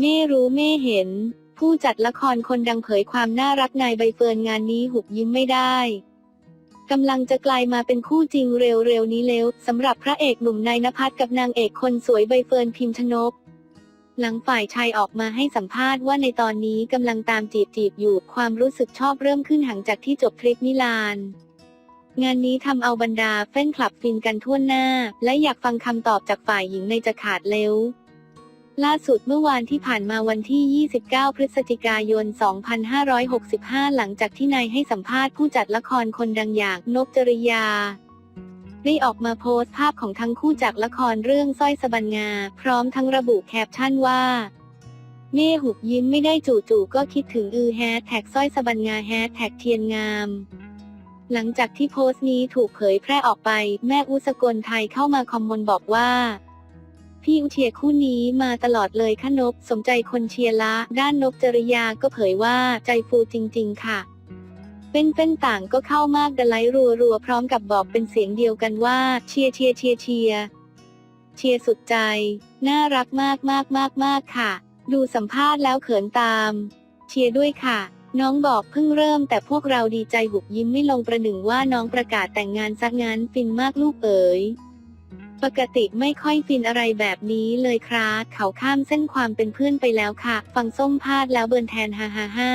เม่รู้เม่เห็น ผู้จัดละครคนดังเผยความน่ารักนายใบเฟิร์นงานนี้หุบยิ้มไม่ได้กำลังจะกลายมาเป็นคู่จริงเร็วๆนี้แล้วสำหรับพระเอกหนุ่มนายนภัสกับนางเอกคนสวยใบเฟิร์นพิมชนก หลังฝ่ายชายออกมาให้สัมภาษณ์ว่าในตอนนี้กำลังตามจีบจีบๆอยู่ความรู้สึกชอบเริ่มขึ้นหลังจากที่จบทริปมิลาน งานนี้ทำเอาบรรดาแฟนคลับฟินกันทั่วหน้า และอยากฟังคำตอบจากฝ่ายหญิงในจะขาดเร็ว ล่าสุดเมื่อวานที่ผ่านมาวันที่ 29 พฤศจิกายน 2565 หลังจากที่นายให้สัมภาษณ์ผู้จัดละครคนดังอย่างนกจริยา ได้ออกมาโพสต์ภาพของทั้งคู่จากละครเรื่องสร้อยสบันงา พร้อมทั้งระบุแคปชั่นว่า เม่หุบยิ้มไม่ได้จู่ๆก็คิดถึงอือแฮแท็กสร้อยสบันงาแฮแท็กเทียนงามหลังจากที่โพสต์นี้ถูกเผยแพร่ออกไป แม่อุสกลไทยเข้ามาคอมเมนต์บอกว่า พี่อุเชียคู่นี้มาตลอดเลยค่ะนบสมใจคนเชียร์ละ ด้านนบจริยาก็เผยว่าใจฟูจริง ๆ ค่ะเป็นเป็นต่างก็เข้ามากดไลค์รัวๆพร้อมกับบอกเป็นเสียงเดียวกันว่า เชียร์เชียร์เชียร์เชียร์เชียร์สุดใจ น่ารักมากมากมากมากค่ะ ดูสัมภาษณ์แล้วเขินตาม เชียร์ด้วยค่ะ น้องบอกเพิ่งเริ่มแต่พวกเราดีใจหุบยิ้มไม่ลงประหนึ่งว่าน้องประกาศแต่งงานซักงันฟินมากลูกเอ๋ย ปกติไม่ค่อยฟินอะไรแบบนี้เลยครับเขาข้ามเส้นความเป็นเพื่อนไปแล้วค่ะ ฟังส้มพาดแล้วเบิร์นแทนฮ่าฮ่าฮ่า